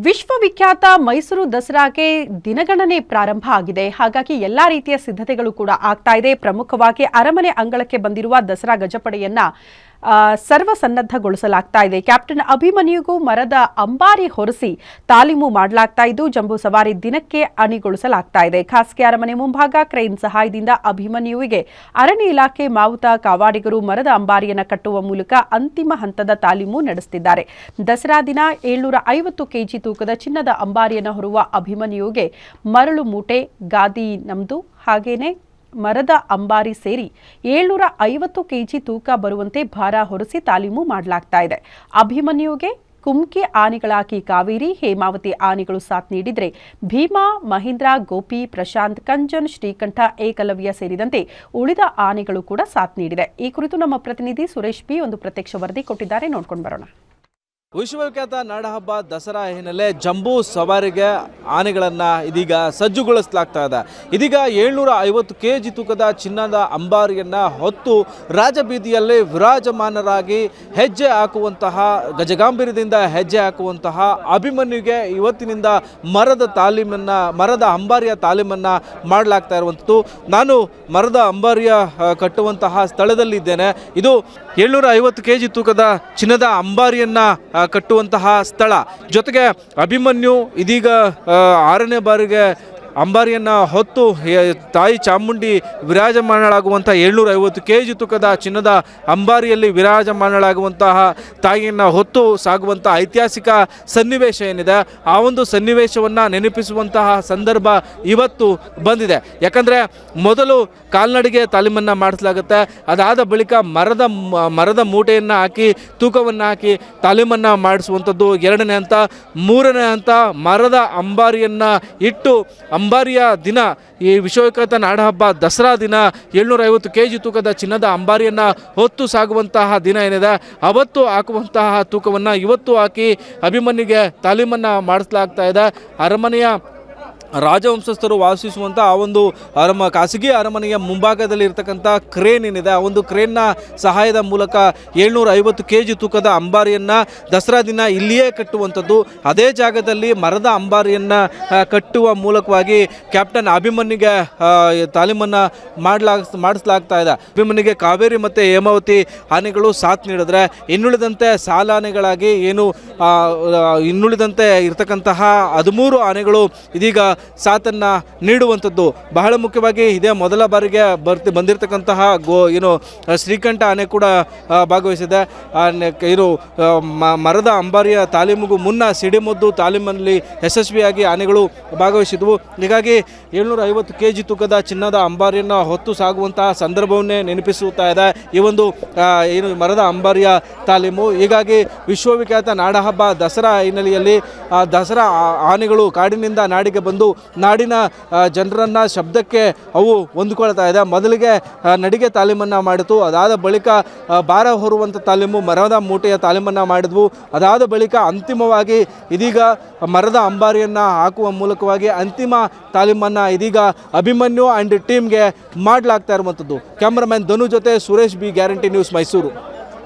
ವಿಶ್ವವಿಖ್ಯಾತ ಮೈಸೂರು ದಸರಾಗೆ ದಿನಗಣನೆ ಪ್ರಾರಂಭ ಆಗಿದೆ. ಹಾಗಾಗಿ ಎಲ್ಲಾ ರೀತಿಯ ಸಿದ್ಧತೆಗಳು ಕೂಡ ಆಗ್ತಾ ಇದೆ. ಪ್ರಮುಖವಾಗಿ ಅರಮನೆ ಅಂಗಳಕ್ಕೆ ಬಂದಿರುವ ದಸರಾ ಗಜಪಡೆಯನ್ನ ಸರ್ವಸನ್ನದ್ಧಗೊಳಿಸಲಾಗ್ತಾ ಇದೆ. ಕ್ಯಾಪ್ಟನ್ ಅಭಿಮನ್ಯುಗೂ ಮರದ ಅಂಬಾರಿ ಹೊರಿಸಿ ತಾಲೀಮು ಮಾಡಲಾಗ್ತಾ ಇದ್ದು, ಜಂಬೂ ಸವಾರಿ ದಿನಕ್ಕೆ ಅಣಿಗೊಳಿಸಲಾಗ್ತಾ ಇದೆ. ಖಾಸಗಿ ಅರಮನೆ ಮುಂಭಾಗ ಕ್ರೈನ್ ಸಹಾಯದಿಂದ ಅಭಿಮನ್ಯುವಿಗೆ ಅರಣ್ಯ ಇಲಾಖೆ ಮಾವುತ ಕಾವಾಡಿಗರು ಮರದ ಅಂಬಾರಿಯನ್ನು ಕಟ್ಟುವ ಮೂಲಕ ಅಂತಿಮ ಹಂತದ ತಾಲೀಮು ನಡೆಸುತ್ತಿದ್ದಾರೆ ದಸರಾ ದಿನ ಏಳ್ನೂರ ಐವತ್ತು ಕೆಜಿ ತೂಕದ ಚಿನ್ನದ ಅಂಬಾರಿಯನ್ನು ಹೊರುವ ಅಭಿಮನ್ಯುಗೆ ಮರಳು ಮೂಟೆ, ಗಾದಿ ನಮ್ದು. ಹಾಗೇನೆ ಮರದ ಅಂಬಾರಿ ಸೇರಿ ಏಳ್ನೂರ ಐವತ್ತು ಕೆಜಿ ತೂಕ ಬರುವಂತೆ ಭಾರ ಹೊರಸಿ ತಾಲೀಮು ಮಾಡಲಾಗ್ತಾ ಇದೆ. ಅಭಿಮನ್ಯುಗೆ ಕುಮ್ಕಿ ಆನೆಗಳಾಕಿ ಕಾವೇರಿ, ಹೇಮಾವತಿ ಆನೆಗಳು ಸಾಥ್ ನೀಡಿದ್ರೆ ಭೀಮಾ, ಮಹೇಂದ್ರ, ಗೋಪಿ, ಪ್ರಶಾಂತ್, ಕಂಜನ್, ಶ್ರೀಕಂಠ, ಏಕಲವ್ಯ ಸೇರಿದಂತೆ ಉಳಿದ ಆನೆಗಳು ಕೂಡ ಸಾಥ್ ನೀಡಿದೆ. ಈ ಕುರಿತು ನಮ್ಮ ಪ್ರತಿನಿಧಿ ಸುರೇಶ್ ಪಿ ಒಂದು ಪ್ರತ್ಯಕ್ಷ ವರದಿ ಕೊಟ್ಟಿದ್ದಾರೆ. ನೋಡ್ಕೊಂಡು ಬರೋಣ. ವಿಶ್ವವಿಖ್ಯಾತ ನಾಡಹಬ್ಬ ದಸರಾ ಹಿನ್ನೆಲೆ ಜಂಬೂ ಸವಾರಿಗೆ ಆನೆಗಳನ್ನು ಇದೀಗ ಸಜ್ಜುಗೊಳಿಸಲಾಗ್ತಾ ಇದೆ. ಇದೀಗ ಏಳ್ನೂರ ಐವತ್ತು ಕೆ ಜಿ ತೂಕದ ಚಿನ್ನದ ಅಂಬಾರಿಯನ್ನು ಹೊತ್ತು ರಾಜಬೀದಿಯಲ್ಲಿ ವಿರಾಜಮಾನರಾಗಿ ಹೆಜ್ಜೆ ಹಾಕುವಂತಹ, ಗಜಗಾಂಭೀರ್ಯದಿಂದ ಹೆಜ್ಜೆ ಹಾಕುವಂತಹ ಅಭಿಮನ್ಯುಗೆ ಇವತ್ತಿನಿಂದ ಮರದ ತಾಲೀಮನ್ನು, ಮರದ ಅಂಬಾರಿಯ ತಾಲೀಮನ್ನು ಮಾಡಲಾಗ್ತಾ ಇರುವಂಥದ್ದು. ನಾನು ಮರದ ಅಂಬಾರಿಯ ಕಟ್ಟುವಂತಹ ಸ್ಥಳದಲ್ಲಿದ್ದೇನೆ. ಇದು ಏಳ್ನೂರ ಐವತ್ತು ಕೆ ಜಿ ತೂಕದ ಚಿನ್ನದ ಅಂಬಾರಿಯನ್ನು ಕಟ್ಟುವಂತಹ ಸ್ಥಳ. ಜೊತೆಗೆ ಅಭಿಮನ್ಯು ಇದೀಗ ಆರನೇ ಬಾರಿಗೆ ಅಂಬಾರಿಯನ್ನು ಹೊತ್ತು ತಾಯಿ ಚಾಮುಂಡಿ ವಿರಾಜಮಾನಳಾಗುವಂಥ ಏಳ್ನೂರ ಐವತ್ತು ಕೆ ಜಿ ತೂಕದ ಚಿನ್ನದ ಅಂಬಾರಿಯಲ್ಲಿ ವಿರಾಜಮಾನಳಾಗುವಂತಹ ತಾಯಿಯನ್ನು ಹೊತ್ತು ಸಾಗುವಂಥ ಐತಿಹಾಸಿಕ ಸನ್ನಿವೇಶ ಏನಿದೆ, ಆ ಒಂದು ಸನ್ನಿವೇಶವನ್ನು ನೆನಪಿಸುವಂತಹ ಸಂದರ್ಭ ಇವತ್ತು ಬಂದಿದೆ. ಯಾಕಂದರೆ ಮೊದಲು ಕಾಲ್ನಡಿಗೆ ತಾಲೀಮನ್ನು ಮಾಡಿಸಲಾಗುತ್ತೆ, ಅದಾದ ಬಳಿಕ ಮರದ ಮರದ ಮೂಟೆಯನ್ನು ಹಾಕಿ, ತೂಕವನ್ನು ಹಾಕಿ ತಾಲೀಮನ್ನು ಮಾಡಿಸುವಂಥದ್ದು ಎರಡನೇ ಹಂತ. ಮೂರನೇ ಹಂತ ಮರದ ಅಂಬಾರಿಯನ್ನು ಇಟ್ಟು ಅಂಬಾರಿಯ ದಿನ, ಈ ವಿಶ್ವವಿಖ್ಯಾತ ನಾಡಹಬ್ಬ ದಸರಾ ದಿನ ಏಳ್ನೂರ ಐವತ್ತು ಕೆ ಜಿ ತೂಕದ ಚಿನ್ನದ ಅಂಬಾರಿಯನ್ನು ಹೊತ್ತು ಸಾಗುವಂತಹ ದಿನ ಏನಿದೆ, ಅವತ್ತು ಹಾಕುವಂತಹ ತೂಕವನ್ನು ಇವತ್ತು ಹಾಕಿ ಅಭಿಮನ್ಯುಗೆ ತಾಲೀಮನ್ನು ಮಾಡಿಸಲಾಗ್ತಾ ಇದೆ. ಅರಮನೆಯ ರಾಜವಂಶಸ್ಥರು ವಾಸಿಸುವಂಥ ಆ ಒಂದು ಅರಮ, ಖಾಸಗಿ ಅರಮನೆಯ ಮುಂಭಾಗದಲ್ಲಿ ಇರ್ತಕ್ಕಂಥ ಕ್ರೇನ್ ಏನಿದೆ, ಆ ಒಂದು ಕ್ರೇನ್ನ ಸಹಾಯದ ಮೂಲಕ ಏಳ್ನೂರ ಐವತ್ತು ಕೆ ಜಿ ತೂಕದ ಅಂಬಾರಿಯನ್ನು ದಸರಾ ದಿನ ಇಲ್ಲಿಯೇ ಕಟ್ಟುವಂಥದ್ದು. ಅದೇ ಜಾಗದಲ್ಲಿ ಮರದ ಅಂಬಾರಿಯನ್ನು ಕಟ್ಟುವ ಮೂಲಕವಾಗಿ ಕ್ಯಾಪ್ಟನ್ ಅಭಿಮನ್ಯುಗೆ ತಾಲೀಮನ್ನು ಮಾಡಲಾಗ್ ಮಾಡಿಸಲಾಗ್ತಾ ಇದೆ. ಅಭಿಮನ್ಯುಗೆ ಕಾವೇರಿ ಮತ್ತು ಹೇಮಾವತಿ ಆನೆಗಳು ಸಾಥ್ ನೀಡಿದ್ರೆ, ಇನ್ನುಳಿದಂತೆ ಸಾಲಾನೆಗಳಾಗಿ ಏನು ಇನ್ನುಳಿದಂತೆ ಇರತಕ್ಕಂತಹ ಹದಿಮೂರು ಆನೆಗಳು ಇದೀಗ ಸಾಥನ್ನು ನೀಡುವಂಥದ್ದು. ಬಹಳ ಮುಖ್ಯವಾಗಿ ಇದೇ ಮೊದಲ ಬಾರಿಗೆ ಬರ್ತಿ, ಬಂದಿರತಕ್ಕಂತಹ ಗೋ, ಏನು ಶ್ರೀಕಂಠ ಆನೆ ಕೂಡ ಭಾಗವಹಿಸಿದೆ. ಇದು ಮರದ ಅಂಬಾರಿಯ ತಾಲೀಮಿಗೂ ಮುನ್ನ ಸಿಡಿಮದ್ದು ತಾಲೀಮಲ್ಲಿ ಯಶಸ್ವಿಯಾಗಿ ಆನೆಗಳು ಭಾಗವಹಿಸಿದವು. ಹೀಗಾಗಿ ಏಳ್ನೂರ ಐವತ್ತು ಕೆ ಜಿ ತೂಕದ ಚಿನ್ನದ ಅಂಬಾರಿಯನ್ನು ಹೊತ್ತು ಸಾಗುವಂತಹ ಸಂದರ್ಭವನ್ನೇ ನೆನಪಿಸುತ್ತಾ ಇದೆ ಈ ಒಂದು ಏನು, ಮರದ ಅಂಬಾರಿಯ ತಾಲೀಮು. ಹೀಗಾಗಿ ವಿಶ್ವವಿಖ್ಯಾತ ನಾಡಹಬ್ಬ ದಸರಾ ಹಿನ್ನೆಲೆಯಲ್ಲಿ ದಸರಾ ಆನೆಗಳು ಕಾಡಿನಿಂದ ನಾಡಿಗೆ ಬಂದು ನಾಡಿನ ಜನರನ್ನು ಶಬ್ದಕ್ಕೆ ಅವು ಹೊಂದ್ಕೊಳ್ತಾ ಇದೆ. ಮೊದಲಿಗೆ ನಡಿಗೆ ತಾಲೀಮನ್ನು ಮಾಡಿತು. ಅದಾದ ಬಳಿಕ ಭಾರ ಹೊರುವಂಥ ತಾಲೀಮು, ಮರದ ಮೂಟೆಯ ತಾಲೀಮನ್ನು ಮಾಡಿದ್ವು. ಅದಾದ ಬಳಿಕ ಅಂತಿಮವಾಗಿ ಇದೀಗ ಮರದ ಅಂಬಾರಿಯನ್ನು ಹಾಕುವ ಮೂಲಕವಾಗಿ ಅಂತಿಮ ತಾಲೀಮನ್ನು ಇದೀಗ ಅಭಿಮನ್ಯು ಆ್ಯಂಡ್ ಟೀಮ್ಗೆ ಮಾಡಲಾಗ್ತಾ ಇರುವಂಥದ್ದು ಕ್ಯಾಮ್ರಾಮನ್ ಧನು ಜೊತೆ Suresh B Guarantee News Mysuru.